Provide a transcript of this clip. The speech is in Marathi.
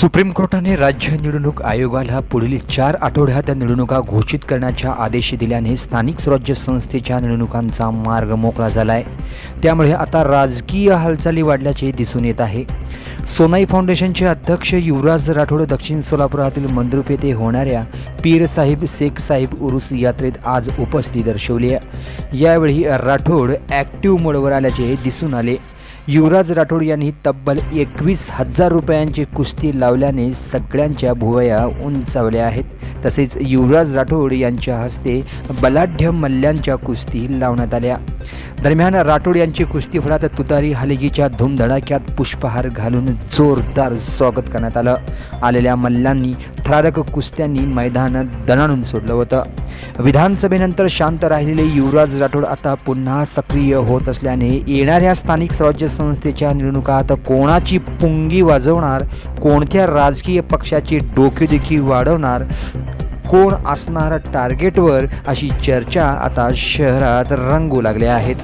Supreme कोर्टाने राज्य निवडणूक आयोगाला पुढील चार आठवड्यात निवडणुका घोषित करण्याच्या आदेश दिल्याने स्थानिक स्वराज्य संस्थेच्या निवडणुकांचा मार्ग मोकळा झाला आहे त्यामुळे आता राजकीय हालचाली वाढल्याचे दिसून येत आहे. सोनाई फाउंडेशनचे अध्यक्ष युवराज राठोड दक्षिण सोलापुरातील मंद्रुप येथे होणाऱ्या पीर साहिब शेख साहिब उरुस यात्रेत आज उपस्थिती दर्शवली आहे. यावेळी राठोड ॲक्टिव्ह मोडवर आल्याचे दिसून आले. युवराज राठोड यांनी तब्बल एकवीस हजार रुपयांची कुस्ती लावल्याने सगळ्यांच्या भुवया उंचावल्या आहेत. तसेच युवराज राठोड यांच्या हस्ते बलाढ्य मल्ल्यांच्या कुस्ती लावण्यात आल्या. दरम्यान राठोड यांची कुस्ती फळात तुतारी हलगीच्या धूमधडाक्यात पुष्पहार घालून जोरदार स्वागत करण्यात आलं. आलेल्या मल्ल्यांनी थरारक कुस्त्यांनी मैदान दणाणून सोडलं होतं. विधानसभेनंतर शांत राहिलेले युवराज राठोड आता पुन्हा सक्रिय होत असल्याने येणाऱ्या स्थानिक स्वराज्य संस्थेच्या निवडणुकात कोणाची पुंगी वाजवणार कोणत्या राजकीय पक्षाची डोकेदुखी वाढवणार कोण असणार टार्गेटवर अशी चर्चा आता शहरात रंगू लागल्या आहेत.